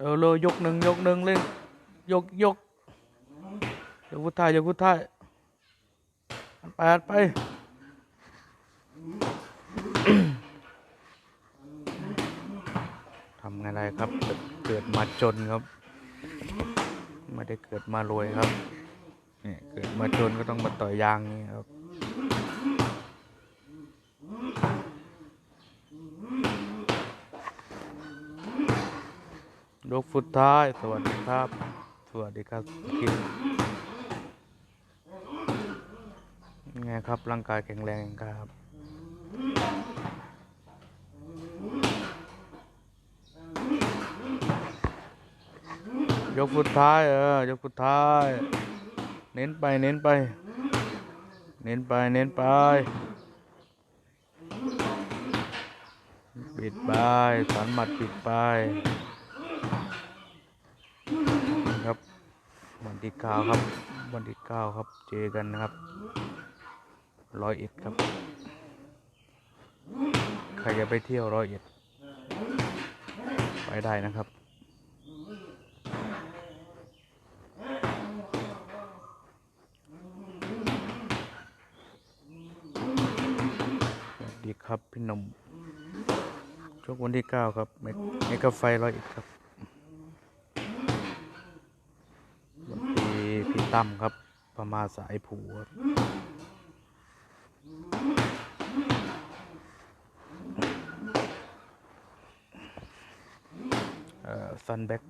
เออเลยยกหนึ่งยกหนึ่งเล่นยกยกยกพุทธายกพุทธายอันไปอันไปทำไงได้ครับ เกิดมาจนครับ ไม่ได้เกิดมารวยครับเนี่ยเกิดมาจนก็ต้องมาต่อยยางนี่ครับ ยกฟุตท้าย สวัสดีครับ สวัสดีครับกินไงครับ ร่างกายแข็งแรงครับยกฟุตท้ายเออยกฟุตท้าย เน้นไปเน้นไป เน้นไปเน้นไปปิดไปสันหมัดปิดไป ครับวันที่เก้าครับวันที่เก้าครับเจอกันนะครับร้อยเอ็ดครับ ใครจะไปเที่ยวร้อยเอ็ดไปได้นะครับสวัสดีครับพี่นมชกวันที่เก้าครับเมกเมกาไฟร้อยเอ็ดครับวัน ตั้มครับ ประมาสายผูครับเอ่อฟันแบ็ก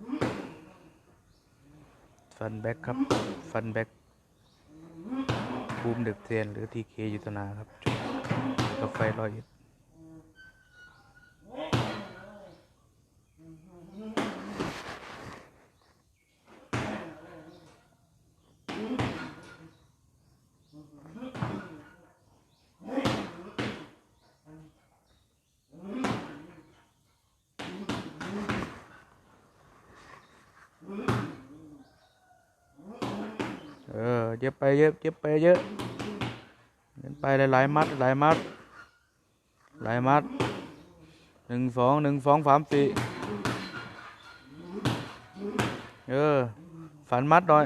ฟันแบ็กครับ ฟันแบ็กบูมเด็กเทียนหรือทีเคยุทธนาครับเมกาไฟร้อยเอ็ด เย็บไปเยอะเย็บไปเยอะเย็บไปหลายๆมัดหลายมัดหลายมัดหนึ่งสองหนึ่งสองสามสี่เออฝันมัดหน่อย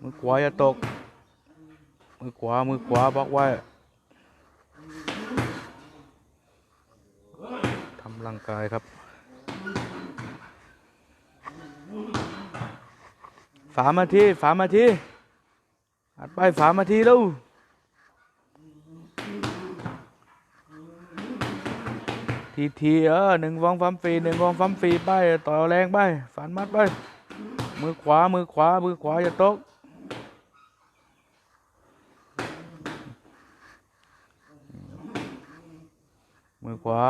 มือขวาอย่าตก มือขวา มือขวาบล็อกไว้ทำร่างกายครับ ฝามาทีฝามาที ไปฝามาทีลูกทีทีเออหนึ่งฟองฟัมฟีหนึ่งฟองฟัมฟีไปต่อแรงไปฝันมัดไปมือขวามือขวามือขวาอย่าตกมือขวา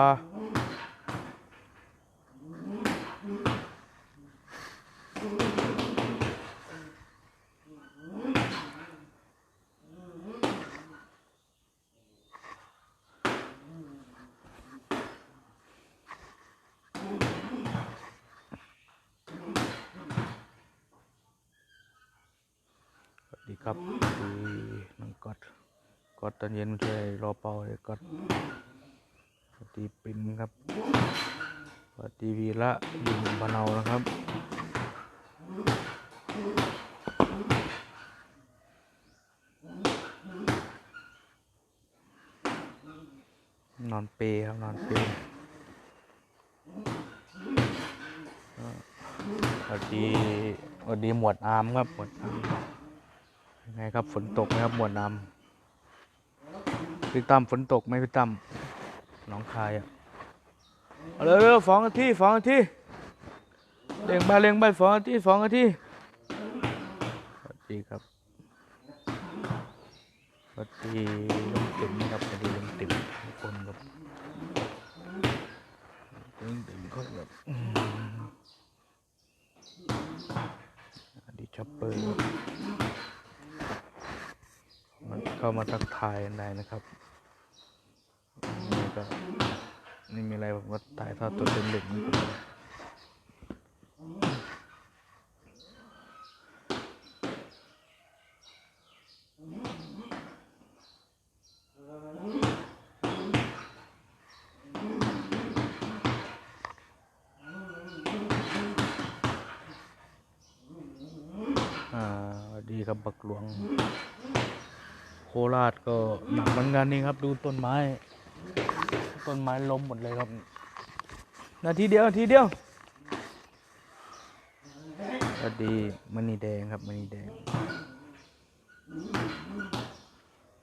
ครับดีน้องกอดกอดตอนเย็นช่วยรอเป่าเลยกอดสวัสดีปินครับสวัสดีวีระยิงพะเนานะครับนอนเปรย์ครับนอนเปรย์สวัสดีสวัสดีหมวดอาร์มครับหมวดอาร์ม ไงครับฝนตกไหมครับมวดอาร์มพี่ตั้มฝนตกไหมพี่ตั้มน้องคายอะเอาเร็วๆสองนทีสองนที่เร่งไปเร่งไปสองนทีสองนที่สวัสดีครับสวัสดีลุงติ๋มครับสวัสดีลุงติ๋มทุกคนครับลุงติ๋มเขาแบบดีช็อปเปอร์ครับมัน เข้ามาทักทายกันได้นะครับนี่ก็นี่มีอะไรผมก็ถ่ายทอดตัวเป็นเหล็กนี่ผมเลย ครับบักหลวง โคราชก็หนักเหมือนกันนี่ครับ ดูต้นไม้ ต้นไม้ล้มหมดเลยครับ นาทีเดียวนาทีเดียวสวัสดีมณีแดงครับมณีแดง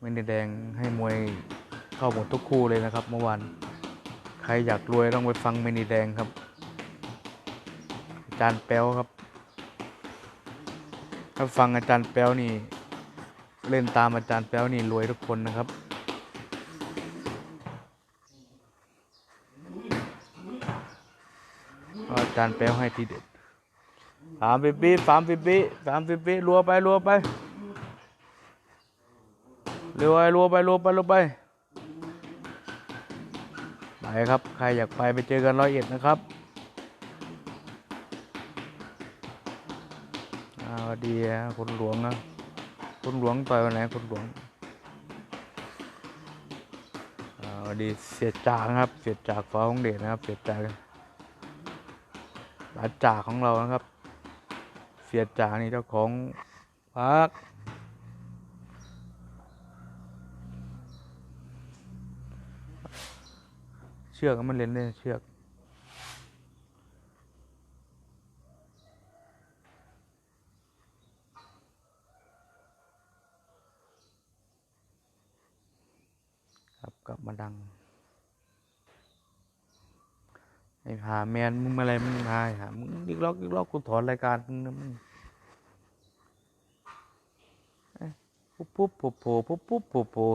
มณีแดงให้มวยเข้าหมดทุกคู่เลยนะครับ เมื่อวานใครอยากรวยต้องไปฟังมณีแดงครับอาจารย์แป๊วครับ ถ้าฟังอาจารย์แป๊วนี่ เล่นตามอาจารย์แป๊วนี่รวยทุกคนนะครับ อาจารย์แป๊วให้ทีเด็ดสามปิปีสามปิปีสามปิปีรัวไปรัวไปรัวไปรัวไปรัวไปรัวไปไปครับ ใครอยากไปไปเจอกันร้อยเอ็ดนะครับสวัสดีนะคนหลวงนะ คนหลวงต่อยวันไหนคนหลวงอ่าสวัสดีเสียจากครับ เสียจากฟ้าของเดชนะครับ เสียจากหลานจ่าของเรานะครับ เสียจ่านี่เจ้าของพักเชือกมันเล่นเล่นเชือก ครับกลับ มาดังไอ้หาแมนมึงมาอะไรมึงมาหามึงดิกล็อกดิกล็อกกูถอนรายการมึงนะมึงปุ๊บปุ๊บโผล่โผล่ปุ๊บปุ๊บโผล่โผล่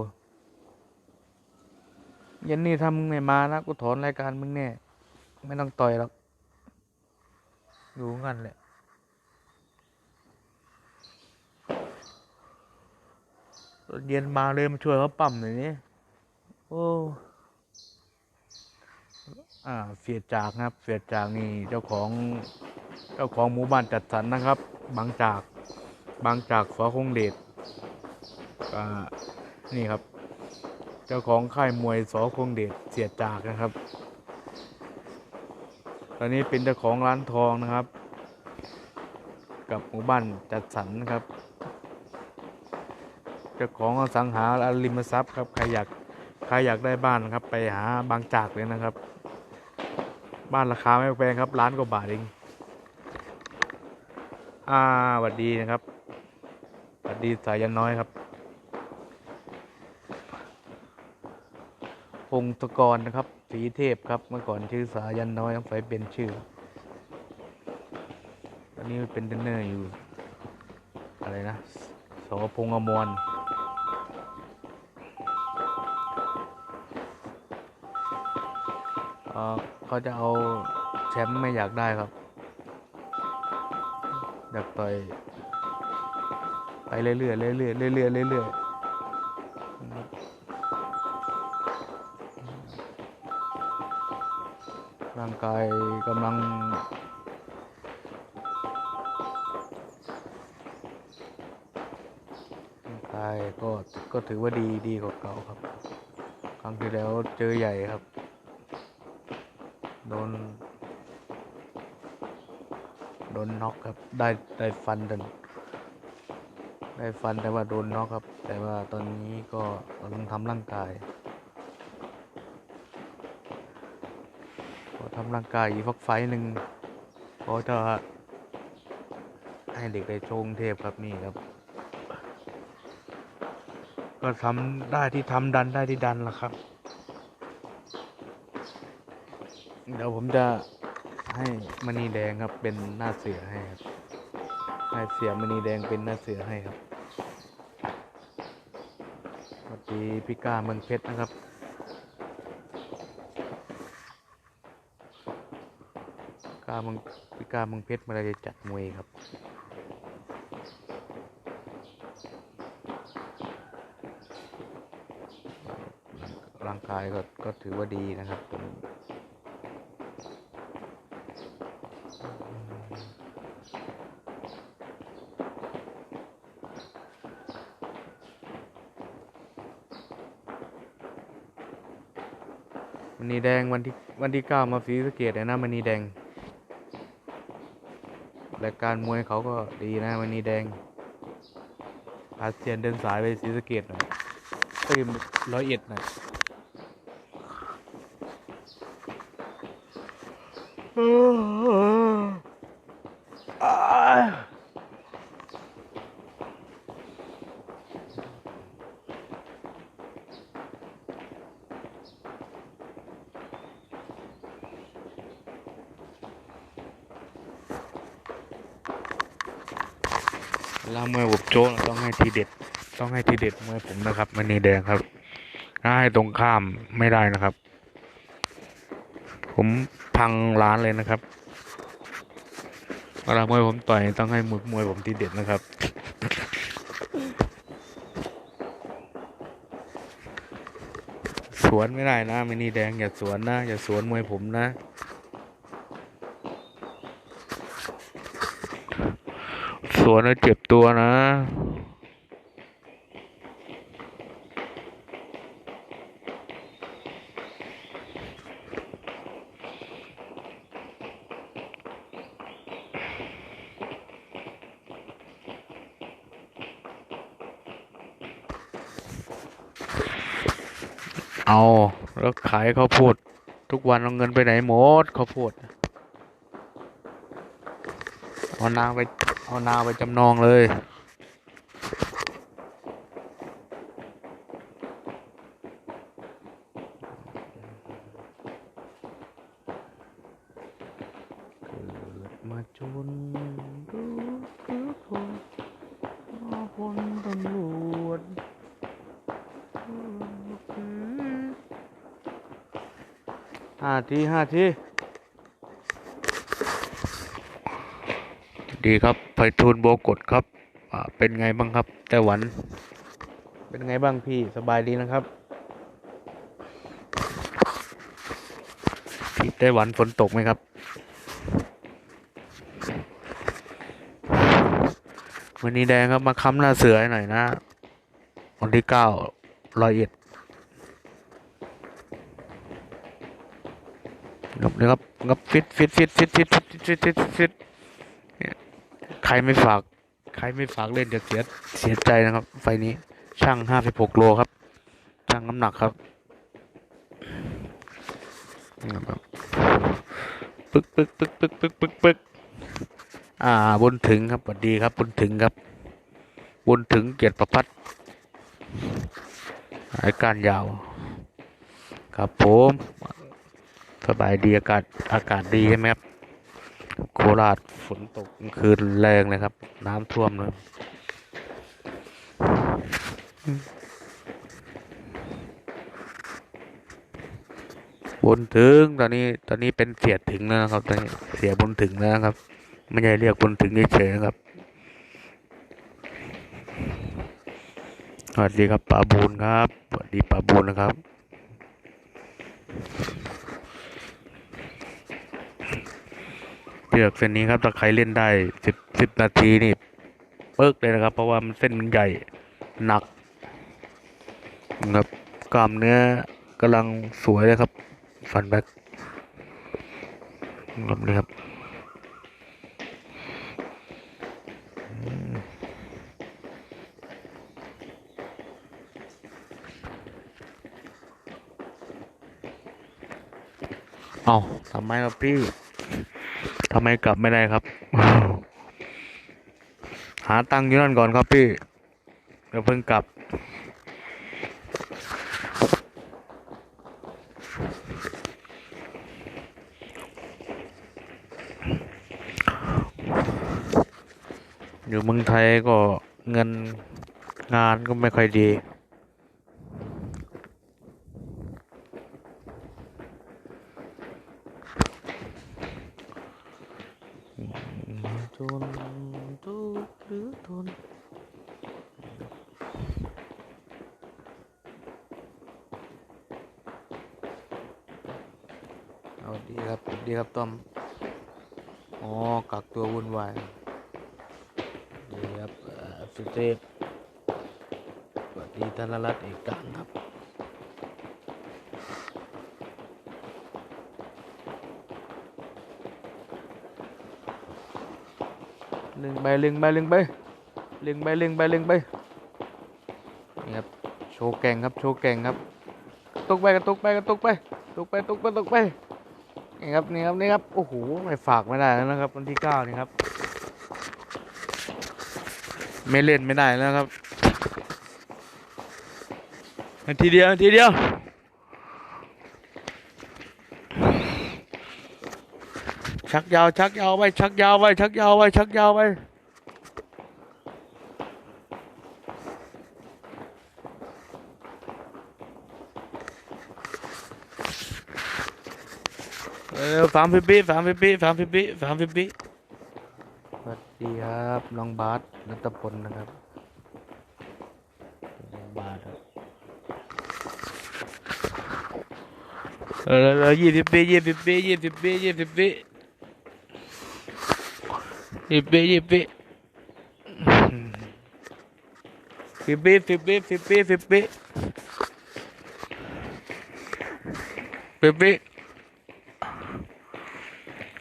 เย็นนี่ถ้ามึงไม่มานะกูถอนรายการมึงแน่ไม่ต้องต่อยหรอกอยู่งั้นแหละเย็นมาเลยมาช่วยเขาปั๊มหน่อยนี่ โอ้อ่าเสียจากนะครับ เสียจากนี่เจ้าของเจ้าของหมู่บ้านจัดสรรนะครับ บางจากบางจากสอคงเดชอ่านี่ครับ เจ้าของค่ายมวยสอคงเดชเสียจากนะครับ ตอนนี้เป็นเจ้าของร้านทองนะครับ กับหมู่บ้านจัดสรรนะครับ เจ้าของอสังหาริมทรัพย์ครับใครอยาก ครอยากได้บ้านนะครับ ไปหาบางจากเลยนะครับ บ้านราคาไม่แพงครับล้านกว่าบาทเองอ่าหวัดดีนะครับหวัดดีสายยันน้อยครับพงศกรนะครับสีเทพครับเมื่อก่อนชื่อสายันน้อยต้องไปเป็นชื่อตอนนี้เป็นเทรนเนอร์อยู่ อะไรนะสพงอมร เขาจะเอาแชมป์ไม่อยากได้ครับ อยากต่อยไปเรื่อยๆเรื่อยๆเรื่อยๆเรื่อยๆเรื่อยๆนะครับร่างกายกำลัง ร่างกายก็ก็ถือว่าดีดีกว่าเก่าครับ ครั้งที่แล้วเจอใหญ่ครับ โดน โดนน็อกครับ ได้ได้ฟันดันได้ฟันแต่ว่าโดนน็อกครับ แต่ว่าตอนนี้ก็กำลังทำร่างกายก็ทำร่างกายอีกฟักไฟหนึ่งก็จะให้เด็กได้โชงเทพครับนี่ครับ ก็ทำได้ที่ทำดันได้ที่ดันแล้วครับ เดี๋ยวผมจะให้มณีแดงครับเป็นหน้าเสือให้ครับให้เสียมณีแดงเป็นหน้าเสือให้ครับสวัสดีพี่ก้าเมืองเพชรนะครับก้าเมืองพี่ก้าเมืองเพชรมื่อไรจะจัดมวยครับร่างกายก็ก็ถือว่าดีนะครับผม ณีแดงวันที่วันที่เก้ามาสีสะเกตเลยนะมณีแดงรายการมวยเขาก็ดีนะมณีแดงพาเซียนเดินสายไปสีสะเกดหน่อยไปร้อยเอ็ดหน่อยอ เวลามวยผมโจ้ต้องให้ทีเด็ด ต้องให้ทีเด็ดมวยผมนะครับมันนีแดงครับถ้าให้ตรงข้ามไม่ได้นะครับ ผมพังร้านเลยนะครับเวลามวยผมต่อยต้องให้มวยมวยผมทีเด็ดนะครับสวนไม่ได้นะมินีแดงอย่าสวนนะอย่าสวนมวยผมนะ สวนแล้วเจ็บตัวนะเอาแล้วขายข้าวโพดทุกวันเอาเงินไปไหนหมดข้าวโพดเอานางไป เอานาไปจำนองเลย เกิดมาจนรู้ทุกคนเอาคนตำรวจห้าทีห้าที ดีครับไพฑูรย์โบกฎครับอ่าเป็นไงบ้างครับไต้หวัน เป็นไงบ้างพี่สบายดีนะครับ ที่ไต้หวันฝนตกไหมครับ วันนี้แดงครับมาค้ำหน้าเสือให้หน่อยนะวันที่เก้าร้อยเอ็ดงับนะครับงับฟิตฟิตฟิตฟิตฟิตฟิตฟิตฟิตฟิตเนี่ยใครไม่ฝาก ใครไม่ฝากเล่นเดี๋ยวเสียเสียใจนะครับ ไฟนี้ช่างห้าสิบหกโลครับช่างน้ำหนักครับนะครับปึ๊กปึ๊กปึ๊กปึ๊กปึ๊กปึ๊กปึ๊กอ่าบนถึงครับสวัสดีครับบนถึงครับ บนถึงเกียรติประพัฒน์รายการยาว ครับผมสบายดีอากาศอากาศดีใช่ไหมครับ โคราชฝนตกคืนแรงเลยครับ น้ำท่วมเลยบนถึงตอนนี้ตอนนี้เป็นเสียถึงแล้วนะครับตอนนี้เสียบนถึงแล้วนะครับ ไม่ใช่เรียกบนถึงเฉยๆนะครับสวัสดีครับป้าบูนครับสวัสดีป้าบูนนะครับ ชือกเส้นนี้ครับถ้าใครเล่นได้สิบสิบนาทีนี่เปิกเลยนะครับ เพราะว่ามันเส้นมันใหญ่หนักนะครับกล้ามเนื้อกำลังสวยเลยครับฟันแบ็กแบบนี้ครับเอาทำไมครับพี่ ทำไมกลับไม่ได้ครับ หาตังค์อยู่นั่นก่อนครับพี่เดี๋ยวเพิ่งกลับ อยู่เมืองไทยก็เงินงานก็ไม่ค่อยดี จนทุกข์หรือทนเอาดีครับ ดีครับต้อม อ๋อ กักตัววุ่นวายดีครับ เอ่อสุเทพสวัสดีธนรัตน์เอกกังครับเล็งไปเล็งไปเล็งไปเล็งไปเล็งไปเล็งไปว์แก่งครับโชว์แก่งครับกระตุกไปกระตุกไปกระตุกไปกระตุกไปกระตุกไปกระตุกไปนี่ครับนี่ครับนี่ครับโอ้โหไม่ฝากไม่ได้แล้วนะครับวันที่เก้านี่ครับ ไม่เล่นไม่ได้แล้วครับนาทีเดียวนาทีเดียวชักยาวชักยาวไว้ชักยาวไว้ชักยาวไว้ชักยาวไว้เออสามสิบปีสามสิบปีสามสิบปีสามสิบปีส วัสดีครับน้องบาสนัตพลนะครับน้องบาสครับเออยี่สิบปียี่สิบปียี่สิบปียี่สิบปียี่สิบปียี่สิบปีสิบปีสิบปีสิบปีสิบปีสิบปี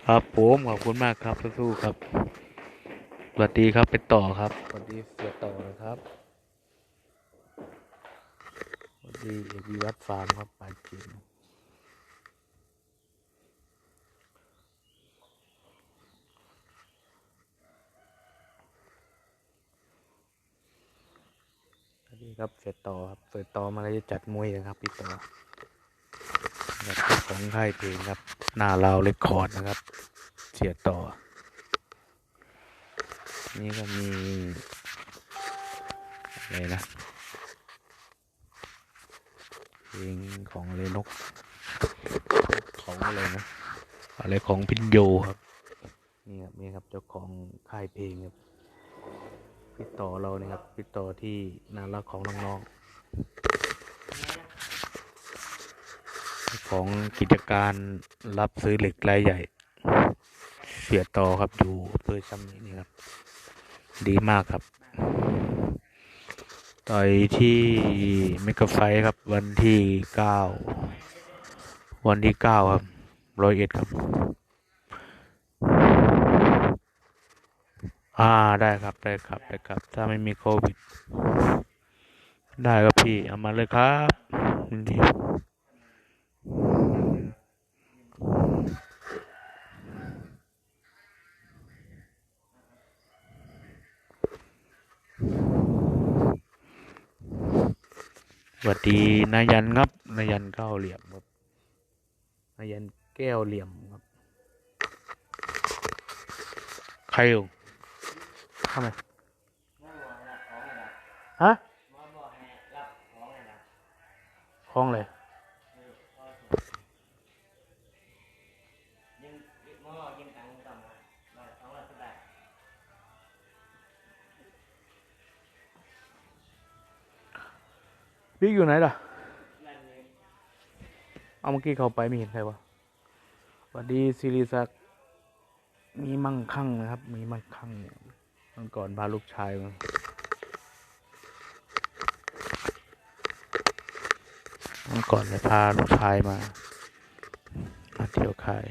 ครับผมขอบคุณมากครับสู้ๆครับ วัสดีครับเป็นต่อครับสวัสดีเสียต่อนะครับสวัสดีเอวีวัดฟาร์มครับปลาจีนสวัสดีครับเสียต่อครับเสียต่อมาเลยจะจัดมวยนะครับพี่ต่อจ้าของค่ายเพลงครับหน้าเราเรคคอร์ดนะครับ เสียต่อ นี่ก็มีอะไรนะเพลงของเลนกของอะไรนะอะไรของพินโยครับนี่ครับนี่ครับเจ้าของค่ายเพลงครับพี่ต่อเราเนี่ยครับพี่ต่อที่น่ารักของน้องๆของกิจการรับซื้อเหล็กรายใหญ่ เสียต่อครับอยู่อำเภอชำนี้นี่ครับ ดีมากครับ ต่อยที่เมกะไฟท์ครับวันที่เก้าวันที่เก้าครับร้อยเอ็ดครับ อ่าได้ครับได้ครับได้ครับ ถ้าไม่มีโควิด ได้ครับพี่ เอามาเลยครับดี สวัสดีนายันครับนายันเก้าเหลี่ยมครับนายันแก้วเหลี่ยมครับใครอยู่ทำไมฮะห้องเลย บิ๊กอยู่ไหนล่ะเอาเมื่อกี้เขาไปไม่เห็นใครวะสวัสดีซิริศักดิ์มีมั่งคั่งนะครับ มีมั่งคั่งเนี่ยมันก่อนพาลูกชายมามันก่อนเลยพาลูกชายมามาเที่ยวคาย